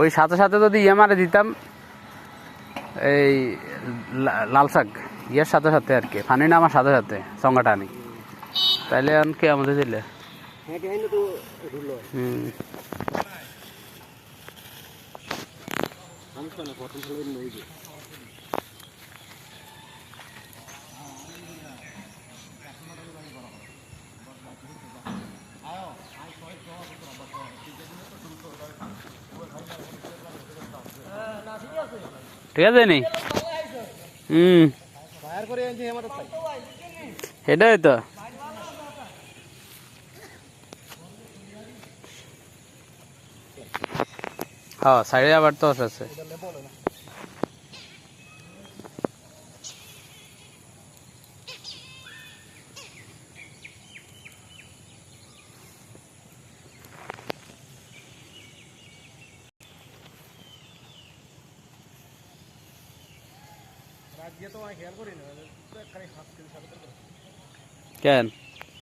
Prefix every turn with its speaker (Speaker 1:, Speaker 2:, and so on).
Speaker 1: ওই সাথে সাথে যদি ইয়ে মারে দিতাম এই লাল শাক ইয়ের সাথে সাথে আর কি ফানি নামার সাথে সাথে সঙ্গাটা আনি। তাইলে এখন কে আমাদের দিলে? হুম। ঠিক আছে নি? হুম। সেটাই তো। হ্যাঁ সাইডে আবার তো আছে। কেন?